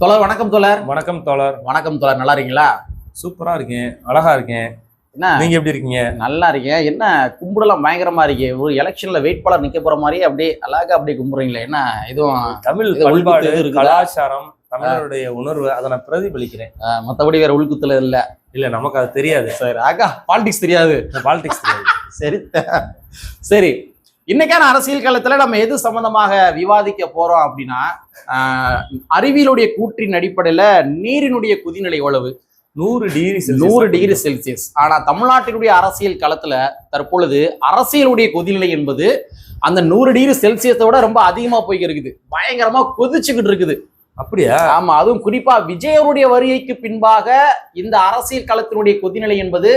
தோழர் வணக்கம் தோழர். வணக்கம் தோழர். வணக்கம் தோழர் நல்லா இருக்கீங்களா? சூப்பரா இருக்கேன். அழகா இருக்கேன். என்ன? நீங்க எப்படி இருக்கீங்க? நல்லா இருக்கேன். என்ன கும்பிடலாம் பயங்கரமா இருக்கே. ஒரு எலெக்ஷன்ல வெயிட்பாளர் நிக்க போற மாதிரி அப்படியே அழகா அப்படியே கும்பிடுறீங்களே. என்ன இதுவும் தமிழ் பண்பாடு? கலாச்சாரம் தமிழருடைய உணர்வு அதை நான் பிரதிபலிக்கிறேன். மத்தபடி வேற உள்குத்துல இல்ல. இல்ல நமக்கு அது தெரியாது. சரி ஆகா பாலிடிக்ஸ் தெரியாது. பாலிடிக்ஸ் தெரியாது. சரி. சரி. இன்னைக்கான அரசியல் காலத்துல நம்ம எது சம்பந்தமாக விவாதிக்க போறோம் அப்படின்னா அறிவியலுடைய கூற்றின் அடிப்படையில நீரினுடைய கொதிநிலை எவ்வளவு? நூறு டிகிரி நூறு டிகிரி செல்சியஸ். ஆனா தமிழ்நாட்டினுடைய அரசியல் களத்துல தற்பொழுது அரசியலுடைய கொதிநிலை என்பது அந்த நூறு டிகிரி செல்சியஸை விட ரொம்ப அதிகமா போய் இருக்குது பயங்கரமா கொதிச்சுக்கிட்டு இருக்குது. அப்படியா? ஆமா அதுவும் குறிப்பா விஜயருடைய வருகைக்கு பின்பாக இந்த அரசியல் களத்தினுடைய கொதிநிலை என்பது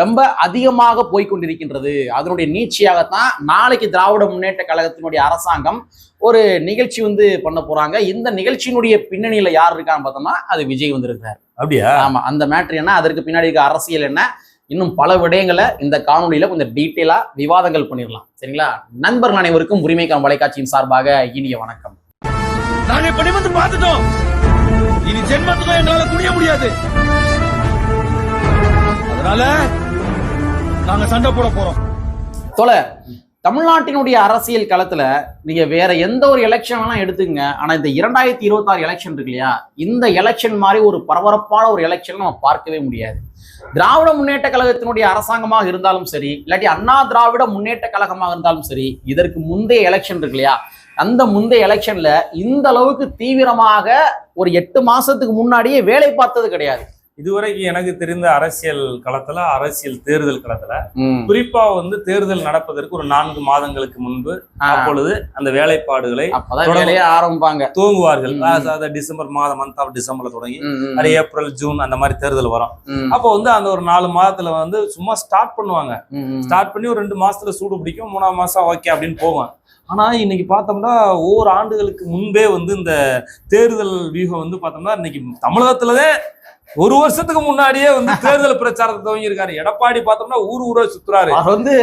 ரொம்ப அதிகமாக போய் கொண்டிருக்கின்றது அதனுடைய நீட்சியாகத்தான் நாளைக்கு திராவிட முன்னேற்ற கழகத்தினுடைய அரசாங்கம் ஒரு நிகழ்ச்சி வந்து பண்ண போறாங்க. இந்த நிகழ்ச்சியினுடைய பின்னணியில யார் இருக்கான்னு பார்த்தோம்னா அது விஜய் வந்திருக்காரு அப்படியா? ஆமா அந்த மேட்ரு என்ன? அதற்கு பின்னாடி இருக்க அரசியல் என்ன? இன்னும் பல விடயங்களை இந்த காணொலியில கொஞ்சம் டீட்டெயிலா விவாதங்கள் பண்ணிடலாம். சரிங்களா? நண்பர்கள் அனைவருக்கும் உரிமைக்கான வலைக்காட்சியின் சார்பாக இனிய வணக்கம். நாங்க இப்ப நிமிர்ந்து பார்த்துட்டோம். இனி ஜென்மத்துக்கும் எங்களால குனிய முடியாது. அதனால நாங்க சண்டை போட போறோம். தொலை தமிழ்நாட்டினுடைய அரசியல் களத்துல நீங்க வேற எந்த ஒரு எலெக்ஷன் வேணா எடுத்துங்க ஆனா இந்த இரண்டாயிரத்தி இருபத்தாறு எலெக்ஷன் இருக்கு இல்லையா? இந்த எலெக்ஷன் மாதிரி ஒரு பரபரப்பான ஒரு எலெக்ஷன் நம்ம பார்க்கவே முடியாது. திராவிட முன்னேற்ற கழகத்தினுடைய அரசாங்கமாக இருந்தாலும் சரி இல்லாட்டி அண்ணா திராவிட முன்னேற்ற கழகமாக இருந்தாலும் சரி இதற்கு முந்தைய எலெக்ஷன் இருக்கு இல்லையா? அந்த முந்தைய எலெக்ஷன்ல இந்த அளவுக்கு தீவிரமாக ஒரு எட்டு மாசத்துக்கு முன்னாடியே வேலை பார்த்தது கிடையாது. இதுவரைக்கும் எனக்கு தெரிந்த அரசியல் களத்துல அரசியல் தேர்தல் களத்துல. குறிப்பா வந்து தேர்தல் நடப்பதற்கு ஒரு நான்கு மாதங்களுக்கு முன்பு அப்பொழுது அந்த வேலைப்பாடுகளை ஆரம்பிப்பாங்க. துவங்குவார்கள். ம். அதாவது அது டிசம்பர் மாதம் மந்த் ஆஃப் டிசம்பர்ல தொடங்கி அது ஏப்ரல் ஜூன் அந்த மாதிரி தேர்தல் வரும். அப்போ வந்து அந்த ஒரு நாலு மாதத்துல வந்து சும்மா ஸ்டார்ட் பண்ணுவாங்க. ஸ்டார்ட் பண்ணி ஒரு ரெண்டு மாசத்துல சூடு பிடிக்கும் மூணாம் மாசம் ஓகே அப்படின்னு போகும் ஆனா இன்னைக்கு பார்த்தோம்னா ஒவ்வொரு ஆண்டுகளுக்கு முன்பே வந்து இந்த தேர்தல் வியூகம் வந்து பார்த்தோம்னா இன்னைக்கு தமிழகத்துலதான் ஒரு வருஷத்துக்கு முன்னாடியே வந்து தேர்தல் பிரச்சாரத்தை துவங்கியிருக்காரு. எடப்பாடி பார்த்தோம்னா ஊர் ஊரா சுத்துறாரு. அவர் வந்து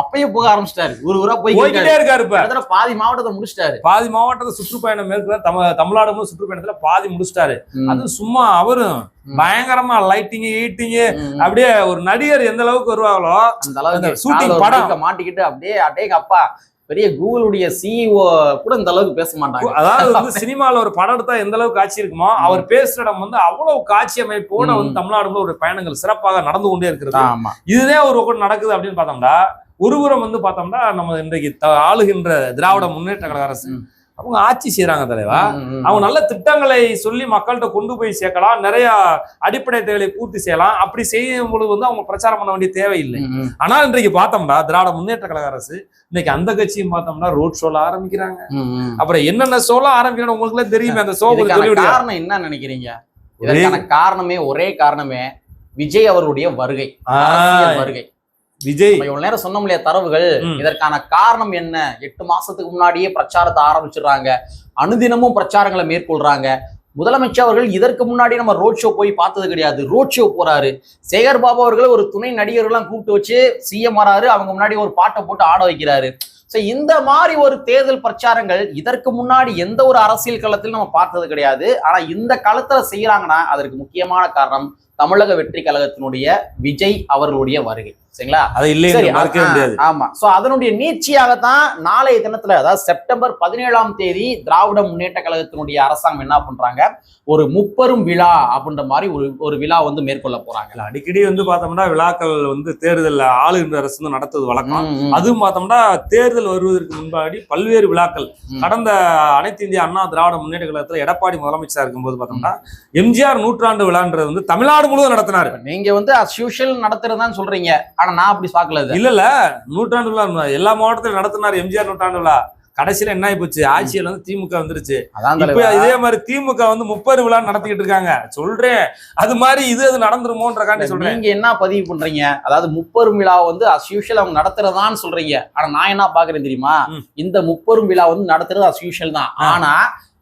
அப்பயே போக ஆரம்பிச்சிட்டாரு. ஊர் ஊரா போய் போய்கிட்டே இருக்காரு. இப்ப. பாதி மாவட்டத்தை முடிச்சிட்டாரு. பாதி மாவட்டத்தை சுற்றுப்பயணம் மேற்கொள்ள தமிழ் தமிழ்நாடு முழு சுற்றுப்பயணத்துல பாதி முடிச்சிட்டாரு. அது சும்மா அவரும். பயங்கரமா லைட்டிங் ஈட்டிங். அப்படியே ஒரு நடிகர் எந்த அளவுக்கு வருவாங்களோ அந்த அளவுக்கு படம். மாட்டிக்கிட்டு அப்படியே அடேங்க அப்பா பெரிய கூகுளுடைய சிஇஓ கூட இந்த அளவுக்கு பேச மாட்டாங்க. அதாவது வந்து சினிமால ஒரு படம் எடுத்தா எந்த அளவுக்கு காட்சி இருக்குமோ அவர் பேசுற இடம் வந்து அவ்வளவு காட்சி அமைப்போட. வந்து தமிழ்நாடுல ஒரு பயணங்கள் சிறப்பாக நடந்து கொண்டே இருக்கிறது. இதுதான் ஒரு பக்கம் நடக்குது அப்படின்னு பார்த்தோம்னா ஒருபுறம் வந்து பார்த்தோம்னா நம்ம இன்றைக்கு ஆளுகின்ற திராவிட முன்னேற்ற கழக அரசு. அவங்க ஆட்சி செய்யறாங்க தலைவா. அவங்க நல்ல திட்டங்களை சொல்லி மக்கள்கிட்ட கொண்டு போய் சேர்க்கலாம். நிறைய அடிப்படை தேவைகளை பூர்த்தி செய்யலாம். அப்படி செய்யும் பொழுது வந்து அவங்க பிரச்சாரம் பண்ண வேண்டிய தேவையில்லை. ம், ம், ஆனா இன்றைக்கு பார்த்தோம்னா திராவிட முன்னேற்ற கழக அரசு இன்னைக்கு அந்த கட்சியும் பார்த்தோம்னா ரோட் ஷோல ஆரம்பிக்கிறாங்க. அப்புறம் என்னென்ன ஷோல ஆரம்பிக்கணும் உங்களுக்கு தெரியுமே அந்த ஷோ. காரணம் என்ன நினைக்கிறீங்க? இதற்கான காரணமே ஒரே காரணமே விஜய் அவருடைய வருகை. வருகை. விஜய். இவ்வளவு நேரம் சொன்னோம் இல்லையா தரவுகள். இதற்கான காரணம் என்ன? எட்டு மாசத்துக்கு முன்னாடியே பிரச்சாரத்தை ஆரம்பிச்சிடுறாங்க. அனுதினமும் பிரச்சாரங்களை மேற்கொள்றாங்க. முதலமைச்சர் அவர்கள் இதற்கு முன்னாடி நம்ம ரோட் ஷோ போய் பார்த்தது கிடையாது. ரோட் ஷோ போறாரு. சேகர் பாபு அவர்கள் ஒரு துணை நடிகர்கள்லாம் கூப்பிட்டு வச்சு சிஎம் வராரு அவங்க முன்னாடி ஒரு பாட்டை போட்டு ஆட வைக்கிறாரு. ஸோ இந்த மாதிரி ஒரு தேர்தல் பிரச்சாரங்கள் இதற்கு முன்னாடி எந்த ஒரு அரசியல் களத்திலும் நம்ம பார்த்தது கிடையாது. ஆனா இந்த களத்துல செய்யறாங்கன்னா அதற்கு முக்கியமான காரணம் தமிழக வெற்றி கழகத்தினுடைய விஜய் அவர்களுடைய வருகை. சரிங்களா? அதை இல்லை ஆமா. சோ அதனுடைய நீட்சியாகத்தான் நாளைய தினத்துல அதாவது செப்டம்பர் பதினேழாம் தேதி திராவிட முன்னேற்ற கழகத்தினுடைய அரசாங்கம் என்ன பண்றாங்க? ஒரு முப்பெரும் விழா அப்படின்ற மாதிரி ஒரு ஒரு விழா வந்து மேற்கொள்ள போறாங்க. அடிக்கடி வந்து பார்த்தோம்னா விழாக்கள் வந்து தேர்தல் ஆளுகின்ற அரசு வந்து நடத்துவது வழக்கம். அதுவும் பார்த்தோம்னா தேர்தல் வருவதற்கு முன்னாடி பல்வேறு விழாக்கள். கடந்த அனைத்து இந்திய அண்ணா திராவிட முன்னேற்ற கழகத்துல எடப்பாடி முதலமைச்சரா இருக்கும்போது பார்த்தோம்னா எம்ஜிஆர் நூற்றாண்டு விழான்றது வந்து தமிழ்நாடு முழுவதும் நடத்தினாரு. நீங்க வந்து அஸ் யூஷுவல் நடத்துறதுதான் சொல்றீங்க. ஆனா நான் அப்படி பார்க்கல. இல்ல இல்ல. நூற்றாண்டு விழா எல்லா மாவட்டத்திலும் நடத்தினார் எம்ஜிஆர் நூற்றாண்டு விழா. கடைசியில என்ன ஆகி போச்சு? ஆட்சியில வந்து திமுக வந்துருச்சு. இதே மாதிரி திமுக வந்து முப்பது விழா நடத்திக்கிட்டு இருக்காங்க. சொல்றேன். அது மாதிரி இது அது நடந்துருமோன்றக்காண்டி சொல்றேன். நீங்க என்ன பதிவு பண்றீங்க? அதாவது முப்பெரும் விழா வந்து அஸ் யூஷுவல் அவங்க நடத்துறதான்னு சொல்றீங்க. ஆனா நான் என்ன பாக்குறேன் தெரியுமா. இந்த முப்பெரும் விழா வந்து நடத்துறது அஸ் யூஷுவல் தான். ஆனா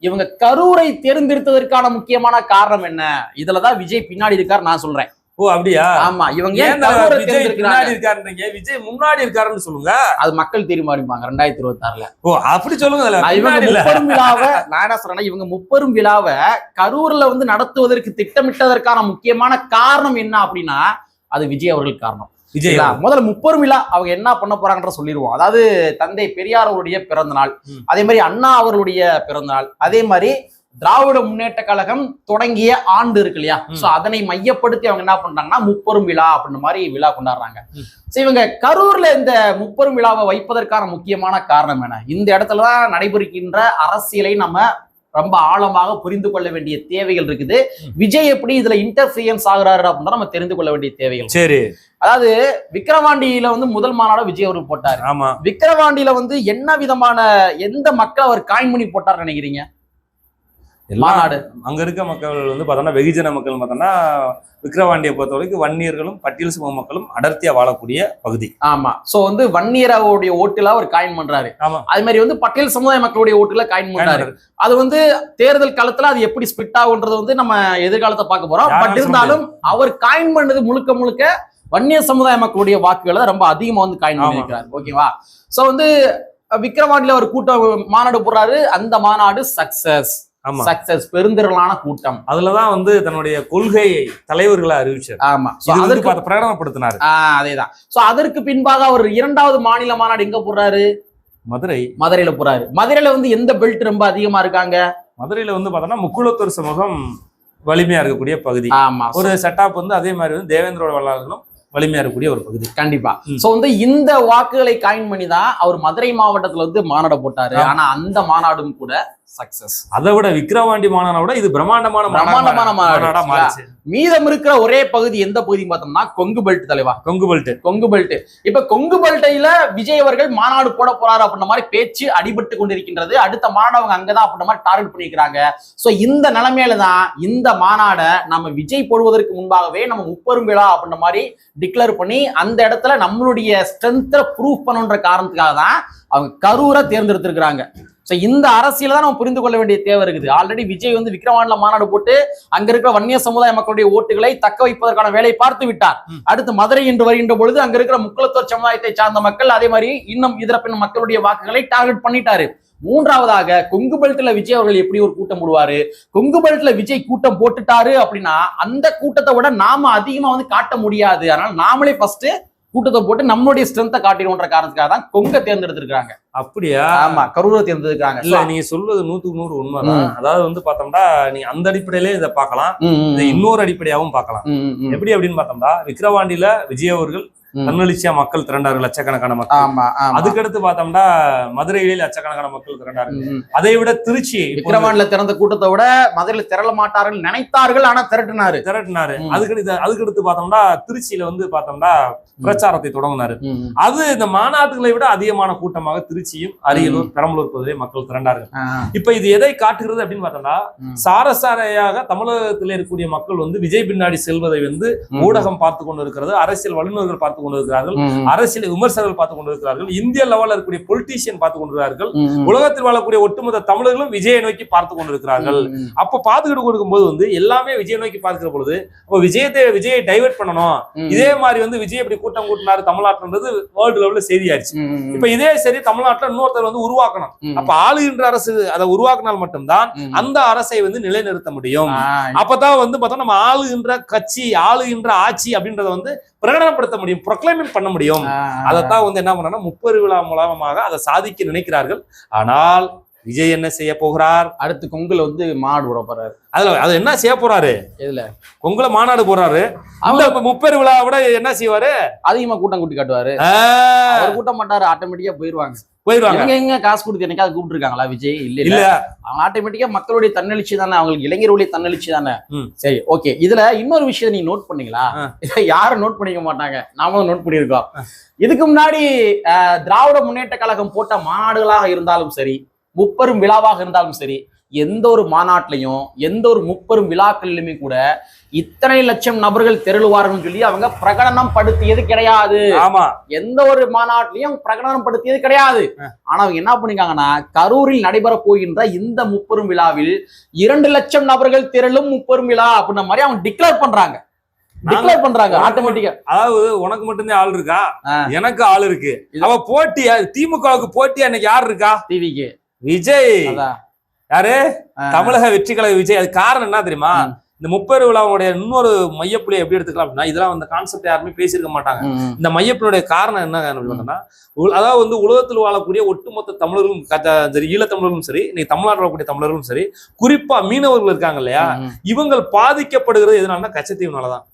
இவங்க கரூரை தேர்ந்தெடுத்ததற்கான முக்கியமான காரணம் என்ன? இதுலதான் விஜய் பின்னாடி இருக்காரு நான் சொல்றேன். ஓ அப்படியா? ஆமா இவங்க ஏன் விஜய் தேர்ந்தெடுக்கிறாங்க? பின்னாடி இருக்காருன்றீங்க? விஜய் முன்னாடி இருக்காருன்னு சொல்லுங்க. அது மக்கள் தீர்மானிப்பாங்க ரெண்டாயிரத்தி இருபத்தி ஆறுல ஓ அப்படி சொல்லுங்க. இவங்க முப்பெரும் விழாவை நான் என்ன சொல்றேன்னா இவங்க முப்பெரும் விழாவை கரூர்ல வந்து நடத்துவதற்கு திட்டமிட்டதற்கான முக்கியமான காரணம் என்ன அப்படின்னா அது விஜய் அவர்கள் காரணம். விஜய்? முதல்ல முப்பெரும் விழா அவங்க என்ன பண்ண போறாங்கன்ற சொல்லிடுவோம் அதாவது தந்தை பெரியார் அவருடைய பிறந்த நாள். அதே மாதிரி அண்ணா அவர்களுடைய பிறந்த நாள் அதே மாதிரி திராவிட முன்னேற்ற கழகம் தொடங்கிய ஆண்டு இருக்கு இல்லையா. சோ அதனை மையப்படுத்தி அவங்க என்ன பண்றாங்கன்னா முப்பெரும் விழா அப்படின்ற மாதிரி விழா கொண்டாடுறாங்க. சோ இவங்க கரூர்ல இந்த முப்பெரும் விழாவை வைப்பதற்கான முக்கியமான காரணம் என்ன இந்த இடத்துலதான் நடைபெறுகின்ற அரசியலை நம்ம ரொம்ப ஆழமாக புரிந்து கொள்ள வேண்டிய தேவைகள் இருக்குது. விஜய் எப்படி இதுல இன்டர்ஃபியன்ஸ் ஆகுறாரு அப்படின்னு நம்ம தெரிந்து கொள்ள வேண்டிய தேவைகள். சரி. அதாவது விக்கிரவாண்டியில வந்து முதல் மாநாடு விஜய் அவர்கள் போட்டாரு. ஆமா. விக்கிரவாண்டியில வந்து என்ன விதமான எந்த மக்கள் அவர் காயின் பண்ணி போட்டார் நினைக்கிறீங்க? எல்லாம் மாநாடு. அங்க இருக்க மக்கள் வந்து பார்த்தோம்னா வெகுஜன மக்கள் பார்த்தோம்னா விக்கிரவாண்டியை பொறுத்த வரைக்கும் வன்னியர்களும் பட்டியல் சமூக மக்களும் அடர்த்தியா வாழக்கூடிய பகுதி. ஆமா. சோ வந்து வன்னியராவுடைய ஓட்டுல அவர் காயின் பண்றாரு. ஆமா. அது மாதிரி வந்து பட்டியல் சமுதாய மக்களுடைய ஓட்டுல காயின் பண்றாரு. அது வந்து தேர்தல் காலத்துல அது எப்படி ஸ்பிட் ஆகுன்றது வந்து நம்ம எதிர்காலத்தை பார்க்க போறோம். பட் இருந்தாலும் அவர் காயின் பண்ணது முழுக்க முழுக்க வன்னிய சமுதாய மக்களுடைய வாக்குகளை தான் ரொம்ப அதிகமா வந்து காயின் ஆமா. பண்ணியிருக்காரு ஓகேவா சோ வந்து அஹ், விக்கிரவாண்டியில ஒரு கூட்டம் மாநாடு போடுறாரு. அந்த மாநாடு சக்சஸ் சக்சஸ் பெருந்திரளான கூட்டம். அதுலதான் வந்து தன்னுடைய கொள்கையை தலைவர்களை அறிவிச்சார். ஆமா. அதற்கு பிரகடனப்படுத்தினாரு. அதேதான். சோ அதற்கு பின்பாக அவர் இரண்டாவது மாநில மாநாடு எங்க போறாரு? மதுரை. மதுரையில போறாரு. மதுரையில வந்து எந்த பெல்ட் ரொம்ப அதிகமா இருக்காங்க? மதுரையில வந்து பார்த்தோம்னா முக்குளத்தூர் சமூகம் வலிமையா இருக்கக்கூடிய பகுதி. ஆமா. ஒரு செட்டப் வந்து அதே மாதிரி வந்து தேவேந்திரோட வல்லாளர்களும் வலிமையா இருக்கக்கூடிய ஒரு பகுதி கண்டிப்பா. சோ வந்து இந்த வாக்குகளை காயின் பண்ணி தான் அவர் மதுரை மாவட்டத்துல வந்து மாநாடு போட்டாரு. ஆனா அந்த மாநாடும் கூட சக்சஸ் அதை விட விக்கிரவாண்டி மாநாட விட இது பிரம்மாண்டமான பிரம்மாண்டமான மாநாடு. மாநாடா மாறிச்சு மீதம் இருக்கிற ஒரே பகுதி எந்த பகுதின்னு பார்த்தோம்னா கொங்கு பெல்ட் தலைவா. கொங்கு பெல்ட் கொங்கு பெல்ட் இப்ப கொங்கு பெல்ட்ல விஜய் அவர்கள் மாநாடு போட போறாரு அப்படின்ற மாதிரி பேச்சு அடிபட்டு கொண்டிருக்கின்றது. அடுத்த மாநாடு அவங்க அங்கதான் அப்படின்ற மாதிரி டார்கெட் பண்ணிருக்காங்க சோ இந்த நிலைமையில தான் இந்த மாநாடை நம்ம விஜய் போடுவதற்கு முன்பாகவே நம்ம முப்பெரும் விழா அப்படின்ற மாதிரி டிக்ளேர் பண்ணி அந்த இடத்துல நம்மளுடைய ஸ்ட்ரென்த்தை ப்ரூவ் பண்ணுன்ற காரணத்துக்காக தான் அவங்க கரூரை தேர்ந்தெடுத்திருக்கிறாங்க. சோ இந்த அரசியல தான் நம்ம புரிந்து கொள்ள வேண்டிய தேவை இருக்குது. ஆல்ரெடி விஜய் வந்து விக்ரவாண்டில மாநாடு போட்டு அங்க இருக்கிற வன்னிய சமுதாய மக்களுடைய ஓட்டுகளை தக்க வைப்பதற்கான வேலையை பார்த்து விட்டார். அடுத்து மதுரை என்று வருகின்ற பொழுது அங்க இருக்கிற முக்குளத்தோர் சமுதாயத்தை சார்ந்த மக்கள் அதே மாதிரி இன்னும் இதர பின் மக்களுடைய வாக்குகளை டார்கெட் பண்ணிட்டாரு. மூன்றாவதாக கொங்கு பெல்ட்ல விஜய் அவர்கள் எப்படி ஒரு கூட்டம் போடுவாரு? கொங்கு பெல்ட்ல விஜய் கூட்டம் போட்டுட்டாரு அப்படின்னா அந்த கூட்டத்தை விட நாம அதிகமா வந்து காட்ட முடியாது. அதனால நாமளே ஃபர்ஸ்ட் கூட்டத்தை போட்டு நம்மளுடைய ஸ்ட்ரென்த்தை காட்டிடுவோன்ற காரணத்துக்காக தான் கொங்க தேர்ந்தெடுத்திருக்காங்க அப்படியா ஆமா கரூரை தேர்ந்தெடுத்திருக்காங்க இல்ல நீங்க சொல்வது நூத்துக்கு நூறு உண்மைதான். அதாவது வந்து பார்த்தோம்னா நீங்க அந்த அடிப்படையிலே இதை பார்க்கலாம் இதை. இன்னொரு அடிப்படையாவும் பார்க்கலாம். எப்படி அப்படின்னு பார்த்தோம்னா விக்கிரவாண்டியில விஜய் அவர்கள். தன்னெழுச்சியா மக்கள் திரண்டார்கள் லட்சக்கணக்கான மக்கள். அதுக்கடுத்து பார்த்தோம்னா மதுரையிலே லட்சக்கணக்கான மக்கள் திரண்டார்கள். அதை விட திருச்சி விக்கிரவாண்டில திறந்த கூட்டத்தை விட மதுரையில திரள மாட்டார்கள் நினைத்தார்கள் ஆனா திரட்டினாரு. திரட்டினாரு. அதுக்கடுத்து அதுக்கடுத்து பார்த்தோம்னா திருச்சியில வந்து பார்த்தோம்னா பிரச்சாரத்தை தொடங்கினாரு. அது இந்த மாநாட்டுகளை விட அதிகமான கூட்டமாக திருச்சியும் அரியலூர் பெரம்பலூர் பகுதியிலே மக்கள் திரண்டார்கள். இப்ப இது எதை காட்டுகிறது அப்படின்னு பார்த்தோம்னா. சாரசாரையாக தமிழகத்தில் இருக்கக்கூடிய மக்கள் வந்து விஜய் பின்னாடி செல்வதை வந்து. ஊடகம் பார்த்து கொண்டு இருக்கிறது அரசியல் வல்லுநர்கள் பார்த்து கொண்டு இருக்கிறார்கள் ம், ம். அரசியல் விமர்சகர்கள் பார்த்து கொண்டு இருக்கிறார்கள் இந்திய லெவலில் இருக்கக்கூடிய பொலிட்டீஷியன் பார்த்து கொண்டிருக்கிறார்கள். உலகத்தில் வாழக்கூடிய ஒட்டுமொத்த தமிழர்களும் விஜயை நோக்கி பார்த்து கொண்டிருக்கிறார்கள். அப்ப பார்த்துக்கிட்டு கொடுக்கும்போது வந்து எல்லாமே விஜய் நோக்கி பார்க்கிற பொழுது அப்ப விஜயத்தை விஜயை டைவர்ட் பண்ணணும். இதே மாதிரி வந்து விஜய் இப்படி கூட்டம் கூட்டினாரு தமிழ்நாட்டுன்றது வேர்ல்டு லெவல்ல செய்தி ஆயிடுச்சு ம், ம், ம். இப்ப இதே சரி தமிழ்நாட்டுல இன்னொருத்தர் வந்து உருவாக்கணும். அப்ப ஆளுகின்ற அரசு அதை உருவாக்கினால் மட்டும்தான். அந்த அரசை வந்து நிலைநிறுத்த முடியும் அப்பதான் வந்து பார்த்தா நம்ம ஆளுகின்ற கட்சி ஆளுகின்ற ஆட்சி அப்படின்றத வந்து பிரகடனப்படுத்த முடியும் ப்ரொக்ளைமெண்ட் பண்ண முடியும். அதைத்தான் வந்து என்ன பண்ணா முப்பெரு விழா மூலமாக அதை சாதிக்க நினைக்கிறார்கள். ஆனால் விஜய் என்ன செய்ய போகிறார்? அடுத்து கொங்குல வந்து மாடு விட போறாரு. அதுல அது என்ன செய்ய போறாரு? எதுல? உங்களை மாநாடு போறாரு அவங்க இப்ப முப்பெரு விழா விட என்ன செய்வாரு? அதிகமா கூட்டம் கூட்டி காட்டுவாரு. அவர் கூட்டம் மாட்டாரு ஆட்டோமேட்டிக்கா போயிருவாங்க. போயிருவாங்க. எங்க காசு கொடுத்து என்னைக்காவது கூப்பிட்டு இருக்காங்களா விஜய்? இல்ல இல்ல. அவங்க ஆட்டோமேட்டிக்கா மக்களுடைய தன்னெழுச்சி தானே அவங்களுக்கு இளைஞர்களுடைய தன்னெழுச்சி தானே. சரி ஓகே இதுல இன்னொரு விஷயம் நீங்க நோட் பண்ணீங்களா? யாரும் நோட் பண்ணிக்க மாட்டாங்க. நாமளும் நோட் பண்ணியிருக்கோம். இதுக்கு முன்னாடி திராவிட முன்னேற்ற கழகம் போட்ட மாநாடுகளாக இருந்தாலும் சரி முப்பெரும் விழாவாக இருந்தாலும் சரி எந்த ஒரு மாநாட்டிலையும் எந்த ஒரு முப்பெரும் விழாக்களிலுமே கூட இத்தனை லட்சம் நபர்கள் திரளுவார்கள் சொல்லி அவங்க பிரகடனம் படுத்தியது கிடையாது. ஆமா. எந்த ஒரு மாநாட்டிலையும் பிரகடனம் படுத்தியது கிடையாது. ஆனா அவங்க என்ன பண்ணிருக்காங்கன்னா கரூரில் நடைபெற போகின்ற இந்த முப்பெரும் விழாவில் இரண்டு லட்சம் நபர்கள் திரளும் முப்பெரும் விழா அப்படின்ற மாதிரி அவங்க டிக்ளேர் பண்றாங்க. டிக்ளேர் பண்றாங்க ஆட்டோமேட்டிக்கா அதாவது உனக்கு மட்டும்தான் ஆள் இருக்கா. எனக்கு ஆள் இருக்கு. அவ போட்டி திமுகவுக்கு போட்டி அன்னைக்கு யார் இருக்கா? டிவிக்கு விஜய். யாரு. தமிழக வெற்றி கழக விஜய். அது காரணம் என்ன தெரியுமா. இந்த முப்பெரு விழாவுடைய இன்னொரு மையப்புள்ளியை எப்படி எடுத்துக்கலாம் அப்படின்னா இதெல்லாம் அந்த கான்செப்ட் யாருமே பேசியிருக்க மாட்டாங்க. இந்த மையப்பினுடைய காரணம் என்ன அப்படின்னு அதாவது வந்து உலகத்தில் வாழக்கூடிய ஒட்டுமொத்த தமிழர்களும் சரி ஈழத்தமிழர்களும் சரி இன்னைக்கு தமிழ்நாட்டில் வாழக்கூடிய தமிழர்களும் சரி குறிப்பா மீனவர்கள் இருக்காங்க இல்லையா இவங்கள் பாதிக்கப்படுகிறது எதனால கச்சத்தீவுனாலதான்.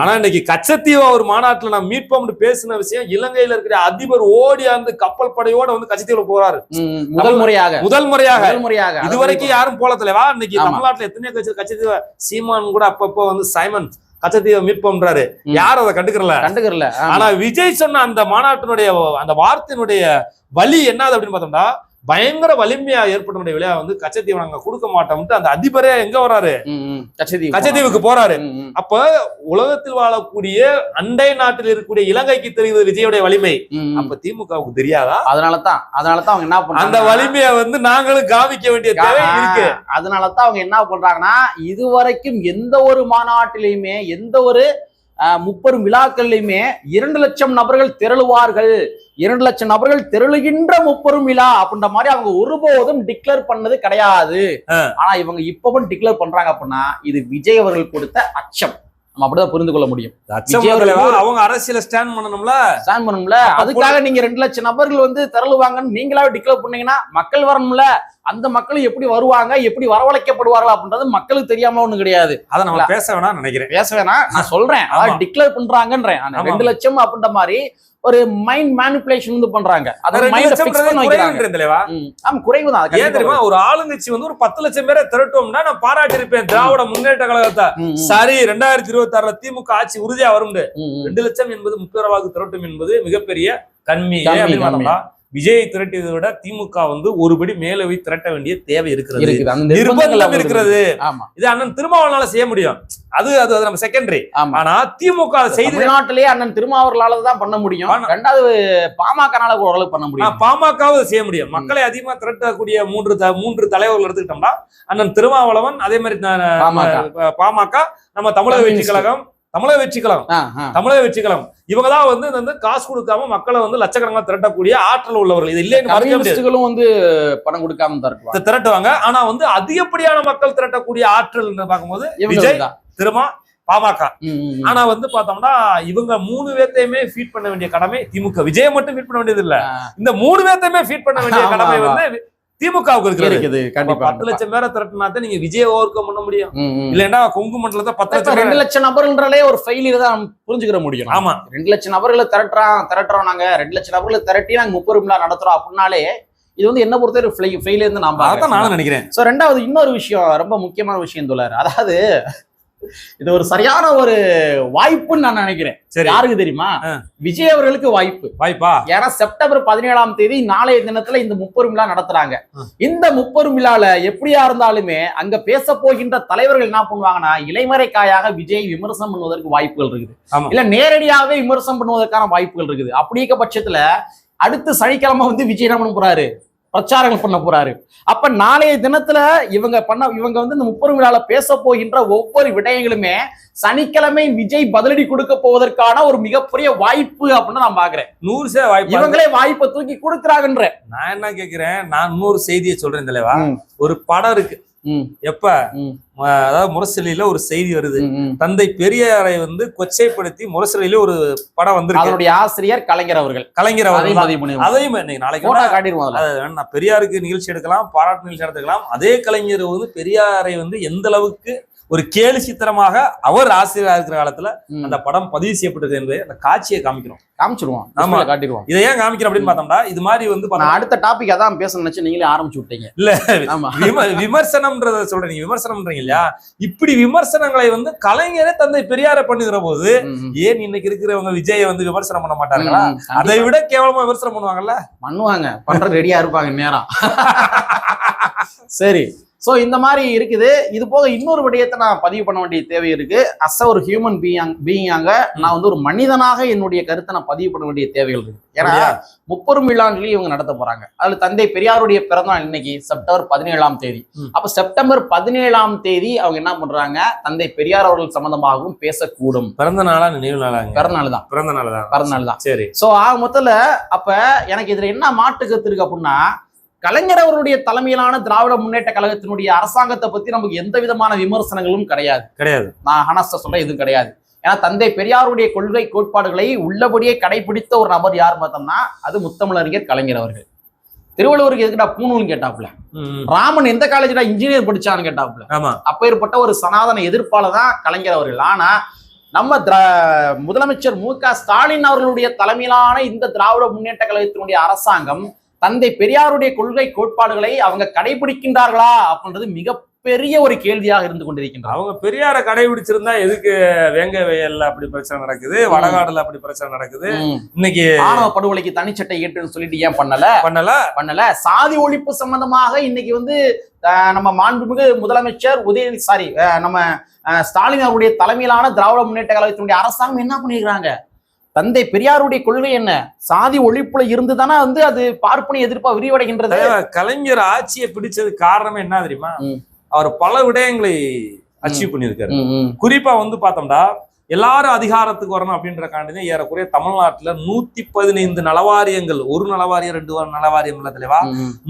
ஆனா இன்னைக்கு கச்சத்தீவு ஒரு மாநாட்டுல நான் மீட்போம்னு பேசின விஷயம் இலங்கையில இருக்கிற அதிபர் ஓடி அந்த கப்பல் படையோட வந்து கச்சத்தீவுல போறாரு. முதல் முறையாக. முதல் முறையாக. இதுவரைக்கும் யாரும் போல தலைவா? இன்னைக்கு. தமிழ்நாட்டுல எத்தனையோ கட்சி கச்சத்தீவு சீமான் கூட அப்பப்போ வந்து சைமன் கச்சத்தீவை மீட்போம்ன்றாரு. யாரும் அதை கண்டுக்கிறல. கண்டுக்கறல ஆனா விஜய் சொன்ன அந்த மாநாட்டினுடைய அந்த வார்த்தையினுடைய வலி என்னது அப்படின்னு பார்த்தோம்னா பயங்கர வலிமையா ஏற்பட்ட விளையா வந்து கச்சத்தீவு நாங்க கொடுக்க மாட்டோம்ட்டு அந்த அதிபரே எங்க வராரு? கச்சதீவு கச்சத்தீவுக்கு போறாரு. அப்ப உலகத்தில் வாழக்கூடிய அண்டை நாட்டில் இருக்கக்கூடிய இலங்கைக்கு தெரியுது விஜயுடைய வலிமை. அப்ப திமுகவுக்கு தெரியாதா? அதனாலதான் அதனாலதான் அவங்க என்ன அந்த பண்றாங்க வலிமையை வந்து நாங்களும் காமிக்க வேண்டிய தேவை இருக்கு. அதனாலதான் அவங்க என்ன பண்றாங்கன்னா இதுவரைக்கும் எந்த ஒரு மாநாட்டிலையுமே எந்த ஒரு முப்பெரும் விழாக்கள்லையுமே இரண்டு லட்சம் நபர்கள் திரளுவார்கள். இரண்டு லட்சம் நபர்கள் திரளுகின்ற முப்பெரும் விழா அப்படின்ற மாதிரி அவங்க ஒருபோதும் டிக்ளேர் பண்ணது கிடையாது. ஆனா இவங்க இப்பவும் டிக்ளேர் பண்றாங்க அப்படின்னா இது விஜய் அவர்கள் கொடுத்த அச்சம். நம்ம அப்படிதான் புரிந்து கொள்ள முடியும். அவங்க அரசியல ஸ்டாண்ட் பண்ணணும்ல? ஸ்டாண்ட் பண்ணும்ல அப்ப அதுக்காக நீங்க ரெண்டு லட்சம் நபர்கள் வந்து திரளுவாங்கன்னு நீங்களாவே டிக்ளேர் பண்ணீங்கன்னா மக்கள் வரணும்ல. அந்த மக்கள் எப்படி வருவாங்க எப்படி வரவழைக்கப்படுவார்கள் அப்படின்றது மக்களுக்கு தெரியாம ஒண்ணு கிடையாது. அதை நம்ம பேச வேணாம் நினைக்கிறேன். பேச வேணாம். நான் சொல்றேன். அதாவது டிக்ளேர் பண்றாங்கன்றேன். ரெண்டு லட்சம் அப்படின்ற மாதிரி ஒரு மைண்ட் மேனிபுலேஷன் வந்து பண்றாங்க. அதை ரெண்டு மைண்ட் ஃபிக்ஸ் பண்ண வைக்கிறாங்க. குறைவு தான் ஏன் தெரியுமா? ஒரு ஆளுங்கட்சி வந்து ஒரு பத்து லட்சம் பேரை திரட்டுவோம்னா நான் பாராட்டி இருப்பேன் திராவிட முன்னேற்ற கழகத்தை. சரி ரெண்டாயிரத்தி இருபத்தி ஆறுல திமுக ஆட்சி உறுதியா வரும் ரெண்டு லட்சம் என்பது முப்பது திரட்டும் என்பது மிகப்பெரிய கண்மி விஜயை திரட்டியதை விட திமுக வந்து ஒருபடி மேலே போய் திரட்ட வேண்டிய தேவை இருக்கிறது. நிர்பந்தம் இருக்கிறது. இது அண்ணன் திருமாவளவனால செய்ய முடியும். அது அது நம்ம செகண்டரி ஆனா திமுக செய்து தமிழ்நாட்டிலேயே அண்ணன் திருமாவர்களால தான் பண்ண முடியும். ரெண்டாவது பாமகனால ஓரளவு பண்ண முடியும். பாமகவும் செய்ய முடியும். மக்களை அதிகமா திரட்டக்கூடிய மூன்று மூன்று தலைவர்கள் எடுத்துக்கிட்டோம்னா அண்ணன் திருமாவளவன் அதே மாதிரி பாமக. நம்ம தமிழக வெற்றி. கழகம் தமிழக வெற்றி கழகம் ஆ, ஆ. தமிழக வெற்றி கழகம் இவங்க தான் வந்து இந்த வந்து காசு கொடுக்காம மக்களை வந்து லட்சக்கணக்கில் திரட்டக்கூடிய ஆற்றல் உள்ளவர்கள். இது இல்லைன்னு வந்து பணம் கொடுக்காம திரட்டுவாங்க. ஆனா வந்து அதிகப்படியான மக்கள் திரட்டக்கூடிய ஆற்றல் பார்க்கும்போது விஜய் திருமா பாமக. ஆனா வந்து பார்த்தோம்னா இவங்க மூணு பேர்த்தையுமே ஃபீட் பண்ண வேண்டிய கடமை திமுக. விஜய் மட்டும் ஃபீட் பண்ண வேண்டியது இல்ல இந்த மூணு பேர்த்தையுமே ஃபீட் பண்ண வேண்டிய கடமை. வந்து திமுகவுக்கு இருக்கிறது. கண்டிப்பா பத்து லட்சம் பேரை திரட்டினா தான் நீங்க விஜய் ஓவர் கம் பண்ண முடியும். இல்லைன்னா கொங்கு மண்டலத்தை பத்து லட்சம் ரெண்டு லட்சம் நபர்கள்ன்றே ஒரு ஃபெயிலியர் தான் புரிஞ்சுக்கிற முடியும். ஆமா. ரெண்டு லட்சம் நபர்களை திரட்டுறோம் திரட்டுறோம் நாங்க. ரெண்டு லட்சம் நபர்களை திரட்டி நாங்க முப்பது விழா நடத்துறோம் அப்படின்னாலே இது வந்து என்ன பொறுத்தவரை ஃபெயிலியர் தான் நான் அதான் நானும் நினைக்கிறேன். சோ ரெண்டாவது இன்னொரு விஷயம் ரொம்ப முக்கியமான விஷயம் தோழர். அதாவது இது ஒரு சரியான ஒரு வாய்ப்புன்னு நான் நினைக்கிறேன். சரி. யாருக்கு தெரியுமா. விஜய் அவர்களுக்கு வாய்ப்பு. வாய்ப்பா? ஏன்னா செப்டம்பர் பதினேழாம் தேதி நாளைய தினத்துல இந்த முப்பெரும் விழா நடத்துறாங்க. இந்த முப்பெரும் விழால எப்படியா இருந்தாலுமே அங்க பேச போகின்ற தலைவர்கள் என்ன பண்ணுவாங்கன்னா இலைமறை காயாக விஜய் விமர்சனம் பண்ணுவதற்கு வாய்ப்புகள் இருக்குது. இல்ல நேரடியாவே விமர்சனம் பண்ணுவதற்கான வாய்ப்புகள் இருக்குது. அப்படி இருக்க பட்சத்துல அடுத்த சனிக்கிழமை வந்து விஜய் என்ன பண்ண போறாரு? பிரச்சாரங்கள் பண்ண போறாரு. அப்ப நாளைய தினத்துல இவங்க பண்ண இவங்க வந்து இந்த முப்பெரும் விழால பேச போகின்ற ஒவ்வொரு விடயங்களுமே சனிக்கிழமை விஜய் பதிலடி கொடுக்க போவதற்கான ஒரு மிகப்பெரிய வாய்ப்பு அப்படின்னு நான் பாக்குறேன். நூறு சே வாய்ப்பு. இவங்களே வாய்ப்பை தூக்கி கொடுக்குறாங்கன்ற. நான் என்ன கேக்குறேன்? நான் இன்னொரு செய்தியை சொல்றேன் தலைவா. ஒரு படம் இருக்கு. எப்ப? அதாவது முரசொலியில ஒரு செய்தி வருது. தந்தை பெரியாரை வந்து கொச்சைப்படுத்தி முரசொலியில ஒரு படம் வந்திருக்கு. அதனுடைய ஆசிரியர் கலைஞர் அவர்கள். கலைஞர் அவர்கள். அதையும் நாளைக்கு நான் பெரியாருக்கு நிகழ்ச்சி எடுக்கலாம் பாராட்டு நிகழ்ச்சி எடுத்துக்கலாம் அதே கலைஞர் வந்து பெரியாரை வந்து எந்த அளவுக்கு ஒரு கேலி சித்திரமாக அவர் ஆசிரியராக இருக்கிற காலத்துல. அந்த படம் பதிவு செய்யப்பட்டது என்பதை அந்த காட்சியை காமிக்கிறோம். காமிச்சிருவோம். ஆமா. காட்டிடுவோம். இதை ஏன் காமிக்கிறோம் அப்படின்னு பார்த்தோம்னா இது மாதிரி வந்து அடுத்த டாபிக் அதான் பேச நினைச்சு நீங்களே ஆரம்பிச்சு விட்டீங்க. இல்ல. விமர்சனம்ன்றத சொல்றேன். நீங்க விமர்சனம்ன்றீங்க இல்லையா? இப்படி விமர்சனங்களை வந்து கலைஞரே தந்தை பெரியாரை பண்ணுகிற போது. ஏன் இன்னைக்கு இருக்கிறவங்க விஜயை வந்து விமர்சனம் பண்ண மாட்டாங்களா. அதை விட கேவலமா விமர்சனம் பண்ணுவாங்கல்ல? பண்ணுவாங்க. பண்ற ரெடியா இருப்பாங்க நேரம் சரி. ஸோ இந்த மாதிரி இருக்குது. இது போக இன்னொரு விடயத்தை நான் பதிவு பண்ண வேண்டிய தேவை இருக்கு. அஸ் ஒரு ஹியூமன் பீயிங் பீயிங்காக நான் வந்து ஒரு மனிதனாக என்னுடைய கருத்தை நான் பதிவு பண்ண வேண்டிய தேவைகள் இருக்கு. ஏன்னா? முப்பெரும் விழாங்களி இவங்க நடத்த போறாங்க. அதுல தந்தை பெரியாருடைய பிறந்தநாள் இன்னைக்கு செப்டம்பர் பதினேழாம் தேதி. அப்ப செப்டம்பர் பதினேழாம் தேதி அவங்க என்ன பண்றாங்க? தந்தை பெரியார் அவர்கள் சம்பந்தமாகவும் பேசக்கூடும். பிறந்த நாளா நினைவு நாளாங்க? பிறந்தநாள் தான். பிறந்த நாள் தான். பிறந்தநாள் தான். சரி. சோ ஆக மொத்தத்துல அப்ப எனக்கு இதுல என்ன மாற்று கருத்து இருக்கு அப்படின்னா கலைஞர் அவருடைய தலைமையிலான திராவிட முன்னேற்ற கழகத்தினுடைய அரசாங்கத்தை பத்தி நமக்கு எந்த விதமான விமர்சனங்களும் கிடையாது. கிடையாது. நான் ஹனஸ்ட சொல்றேன் எதுவும் கிடையாது. ஏன்னா தந்தை பெரியாருடைய கொள்கை கோட்பாடுகளை உள்ளபடியே கடைபிடித்த ஒரு நபர் யார் பார்த்தோம்னா அது முத்தமிழறிஞர் கலைஞர் அவர்கள். திருவள்ளுவருக்கு எதுக்குடா பூணூல்னு கேட்டாப்புல. ராமன் எந்த காலேஜ்ல இன்ஜினியர் படிச்சான்னு கேட்டாப்புல? அப்பேற்பட்ட ஒரு சனாதன எதிர்ப்பாளர் தான் கலைஞர் அவர்கள். ஆனா நம்ம திரா- முதலமைச்சர் மு க ஸ்டாலின் அவர்களுடைய தலைமையிலான இந்த திராவிட முன்னேற்ற கழகத்தினுடைய அரசாங்கம் தந்தை பெரியாருடைய கொள்கை கோட்பாடுகளை அவங்க கடைபிடிக்கின்றார்களா அப்படின்றது மிகப்பெரிய ஒரு கேள்வியாக இருந்து கொண்டிருக்கின்றது. அவங்க பெரியார கடைபிடிச்சிருந்தா எதுக்கு வேங்க வயல்ல அப்படி பிரச்சனை நடக்குது? வடகாடுல அப்படி பிரச்சனை நடக்குது. இன்னைக்கு ஆணவ படுகொலைக்கு தனிச்சட்டை ஏற்றுன்னு சொல்லிட்டு ஏன் பண்ணல? பண்ணல. பண்ணல. சாதி ஒழிப்பு சம்பந்தமாக இன்னைக்கு வந்து நம்ம மாண்புமிகு முதலமைச்சர் உதயநிதி சாரி நம்ம ஸ்டாலின் அவருடைய தலைமையிலான திராவிட முன்னேற்ற கழகத்தினுடைய அரசாங்கம் என்ன பண்ணிருக்காங்க தந்தை பெரியாருடைய கொள்கை என்ன? சாதி ஒழிப்புல இருந்து தானே வந்து அது பார்ப்பனிய எதிர்ப்பா விரிவடைகின்றது? கலைஞர் ஆட்சியை பிடிச்சது காரணமே என்ன தெரியுமா. அவர் பல விடயங்களை அச்சீவ் பண்ணியிருக்காரு. குறிப்பா வந்து பார்த்தோம்னா எல்லாரும் அதிகாரத்துக்கு வரணும் அப்படின்ற காண்டிதான் ஏறக்குறைய தமிழ்நாட்டுல நூத்தி பதினைந்து நலவாரியங்கள் ஒரு நலவாரியம் ரெண்டு வாரம் நலவாரியம் இல்ல தலைவா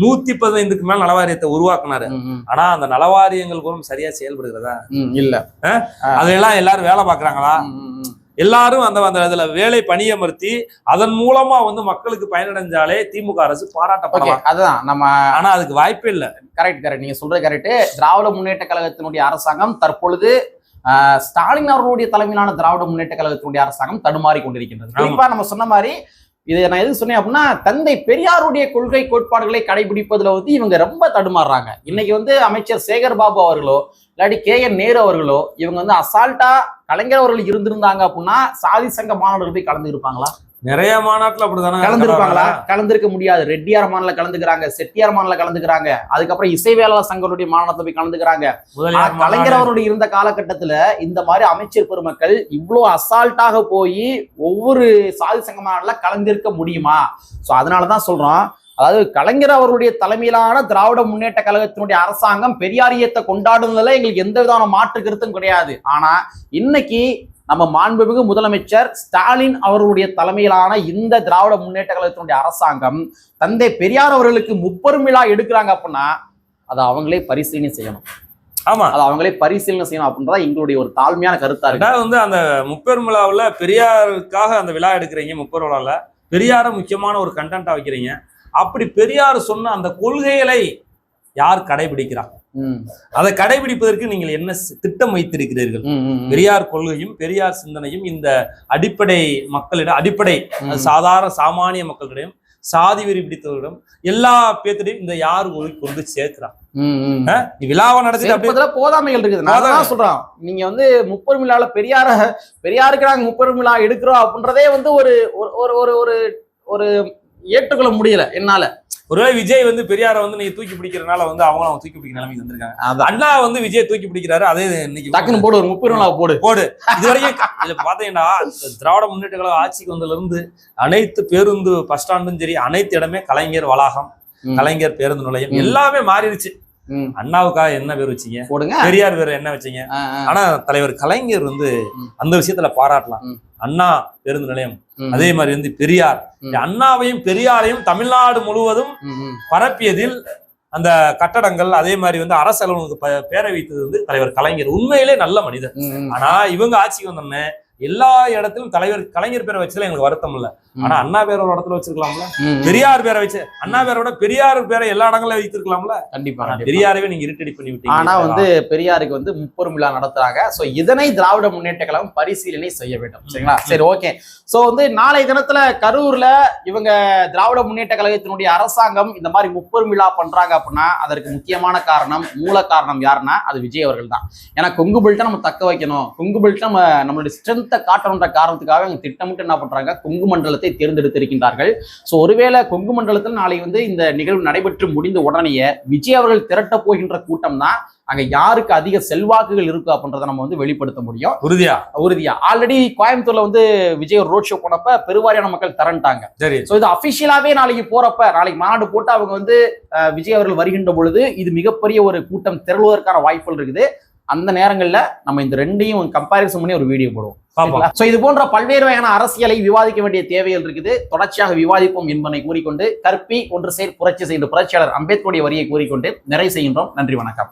நூத்தி பதினைந்துக்கு மேல நலவாரியத்தை உருவாக்குனாரு. ஆனா அந்த நலவாரியங்கள் கூட சரியா செயல்படுகிறதா? இல்ல. அதெல்லாம் எல்லாரும் வேலை பாக்குறாங்களா. எல்லாரும் அந்த அந்த அதுல வேலை பணியமர்த்தி அதன் மூலமா வந்து மக்களுக்கு பயனடைஞ்சாலே திமுக அரசு பாராட்டப்படலாம். அதுதான். நம்ம ஆனா அதுக்கு வாய்ப்பே இல்ல. கரெக்ட் கரெக்ட் நீங்க சொல்றது கரெக்ட் திராவிட முன்னேற்ற கழகத்தினுடைய அரசாங்கம் தற்பொழுது ஸ்டாலின் அவர்களுடைய தலைமையிலான திராவிட முன்னேற்ற கழகத்தினுடைய அரசாங்கம் தடுமாறி கொண்டிருக்கின்றது. குறிப்பா நம்ம சொன்ன மாதிரி இது நான் எது சொன்னேன் அப்படின்னா தந்தை பெரியாருடைய கொள்கை கோட்பாடுகளை கடைபிடிப்பதுல வந்து இவங்க ரொம்ப தடுமாறுறாங்க. இன்னைக்கு வந்து அமைச்சர் சேகர் பாபு அவர்களோ இல்லாட்டி கே என் நேரு அவர்களோ இவங்க வந்து அசால்ட்டா கலைஞர் அவர்கள் இருந்திருந்தாங்க அப்படின்னா சாதி சங்க மாணவர்கள் போய் கலந்து இருப்பாங்களா? நிறைய மாநாட்டுல அப்படிதானே கலந்துருப்பாங்களா? கலந்துருக்க முடியாது. ரெட்டியார் மாநில கலந்துக்கிறாங்க செட்டியார் மாநில கலந்துக்கிறாங்க. அதுக்கப்புறம் இசைவேளாளர் சங்கங்களுடைய மாநிலத்தை போய் கலந்துக்கிறாங்க. கலைஞர். அவருடைய இருந்த காலகட்டத்துல இந்த மாதிரி அமைச்சர் பெருமக்கள் இவ்வளவு அசால்ட்டாக போய் ஒவ்வொரு சாதி சங்க மாநாடுல கலந்திருக்க முடியுமா? சோ அதனாலதான் சொல்றோம். அதாவது கலைஞர் அவர்களுடைய தலைமையிலான திராவிட முன்னேற்ற கழகத்தினுடைய அரசாங்கம் பெரியாரியத்தை கொண்டாடுனதுல எங்களுக்கு எந்த விதமான மாற்று கருத்தும் கிடையாது. ஆனா இன்னைக்கு நம்ம மாண்புமிகு முதலமைச்சர் ஸ்டாலின் அவர்களுடைய தலைமையிலான இந்த திராவிட முன்னேற்ற கழகத்தினுடைய அரசாங்கம் தந்தை பெரியார் அவர்களுக்கு முப்பெரும் விழா எடுக்கிறாங்க அப்படின்னா அதை அவங்களே பரிசீலனை செய்யணும். ஆமா. அதை அவங்களே பரிசீலனை செய்யணும் அப்படின்றதா எங்களுடைய ஒரு தாழ்மையான கருத்தா இருக்கு. வந்து அந்த முப்பெரும் விழாவுல பெரியாருக்காக அந்த விழா எடுக்கிறீங்க முப்பெரும் விழாவில் பெரியாரை முக்கியமான ஒரு கண்டென்ட்டா வைக்கிறீங்க. அப்படி பெரியார் சொன்ன அந்த கொள்கைகளை யார் கடைபிடிக்கிறா? ம், அதை கடைபிடிப்பதற்கு நீங்கள் என்ன திட்டம் வைத்திருக்கிறீர்கள். பெரியார் கொள்கையும் பெரியார் சிந்தனையும் இந்த அடிப்படை மக்களிடம் அடிப்படை சாதாரண சாமானிய மக்களிடம் சாதி வெறி பிடித்தவரிடம் எல்லா பேத்திடையும் இந்த யார் ஒளி கொண்டு சேர்க்கிறான் விழாவை நடத்தி போதாமைகள் இருக்குது. நான் தான் சொல்றேன். நீங்க வந்து முப்பெரும் விழால பெரியார பெரியாருக்கு நாங்க முப்பெரும் விழா எடுக்கிறோம் அப்படின்றதே வந்து ஒரு ஒரு ஒரு ஒரு ஏற்றுக்கொள்ள முடியல என்னால. ஒருவேளை விஜய் வந்து பெரியாரை வந்து நீங்க தூக்கி பிடிக்கிறனால வந்து அவங்களும் அவங்க தூக்கி பிடிக்கிற நிலைமைக்கு வந்திருக்காங்க. அதான். அண்ணா வந்து விஜய் தூக்கி பிடிக்கிறாரு அதே இன்னைக்கு டக்குன்னு போடு ஒரு முப்பெரும் விழா போடு. போடு. இது வரைக்கும் இதுல பாத்தீங்கன்னா திராவிட முன்னேற்ற கழக ஆட்சிக்கு வந்ததுல இருந்து அனைத்து பேருந்து பஸ் ஸ்டாண்டும் சரி அனைத்து இடமே கலைஞர் வளாகம். கலைஞர் பேருந்து நிலையம். எல்லாமே மாறிடுச்சு. அண்ணாவுக்காக என்ன பேர் வச்சீங்க போடுங்க பெரியார் பேர் என்ன வச்சீங்க. ஆனா தலைவர் கலைஞர் வந்து. அந்த விஷயத்துல பாராட்டலாம். அண்ணா பேருந்து நிலையம் அதே மாதிரி வந்து பெரியார். அண்ணாவையும் பெரியாரையும் தமிழ்நாடு முழுவதும். பரப்பியதில் அந்த கட்டடங்கள் அதே மாதிரி வந்து அரசு அலுவலகத்துக்கு ப- பேர வைத்தது வந்து தலைவர் கலைஞர் உண்மையிலே நல்ல மனிதர். ஆனா இவங்க ஆட்சிக்கு வந்தோடனே எல்லா இடத்திலும் தலைவர் கலைஞர் பேரை வச்சதுல எங்களுக்கு வருத்தம் இல்ல. ஆனா அண்ணா பேரை ஒரு இடத்துல வச்சிருக்கலாம்ல? பெரியார் பேரை வச்சு அண்ணா பேரோட பெரியார் பேரை எல்லா இடங்கள்ல வைத்திருக்கலாம்ல? கண்டிப்பா. பெரியாரவே நீங்க இருட்டடி பண்ணி விட்டீங்க ஆனா வந்து பெரியாருக்கு வந்து முப்பெரும் விழா நடத்துறாங்க. சோ இதனை திராவிட முன்னேற்ற கழகம் பரிசீலனை செய்ய வேண்டும். சரிங்களா? சரி ஓகே சோ வந்து நாளை தினத்துல கரூர்ல இவங்க திராவிட முன்னேற்ற கழகத்தினுடைய அரசாங்கம் இந்த மாதிரி முப்பெரும் விழா பண்றாங்க அப்படின்னா அதற்கு முக்கியமான காரணம் மூல காரணம் யாருன்னா அது விஜய் அவர்கள் தான். ஏன்னா கொங்கு பெல்ட்டை நம்ம தக்க வைக்கணும். கொங்கு பெல்ட்டை நம்ம நம்மளுடைய ஸ்ட்ரென்த் யூத்தை காட்டணுன்ற காரணத்துக்காக அவங்க திட்டமிட்டு என்ன பண்றாங்க? கொங்கு மண்டலத்தை தேர்ந்தெடுத்திருக்கின்றார்கள். ஸோ ஒருவேளை கொங்கு மண்டலத்தில் நாளை வந்து இந்த நிகழ்வு நடைபெற்று முடிந்த உடனேயே விஜய் அவர்கள் திரட்ட போகின்ற கூட்டம் தான் அங்க யாருக்கு அதிக செல்வாக்குகள் இருக்கு அப்படின்றத நம்ம வந்து வெளிப்படுத்த முடியும். உறுதியா? உறுதியா. ஆல்ரெடி கோயம்புத்தூர்ல வந்து விஜய் ரோட் ஷோ போனப்ப பெருவாரியான மக்கள் திரண்டாங்க. சரி. ஸோ இது அபிஷியலாவே நாளைக்கு போறப்ப நாளைக்கு மாநாடு போட்டு அவங்க வந்து விஜய் அவர்கள் வருகின்ற பொழுது இது மிகப்பெரிய ஒரு கூட்டம் திரளுவதற்கான வாய்ப்புகள் இருக்குது. அந்த நேரங்கள்ல நம்ம இந்த ரெண்டையும் கம்பாரிசன் பண்ணி ஒரு வீடியோ போடுவோம். சோ இது போன்ற பல்வேறு வகையான அரசியலை விவாதிக்க வேண்டிய தேவைகள் இருக்குது. தொடர்ச்சியாக விவாதிப்போம் என்பதை கூறிக்கொண்டு கற்பி ஒன்று சேர் புரட்சி செய்கின்ற புரட்சியாளர் அம்பேத்கருடைய வரியை கூறிக்கொண்டு நிறைவு செய்கின்றோம். நன்றி வணக்கம்.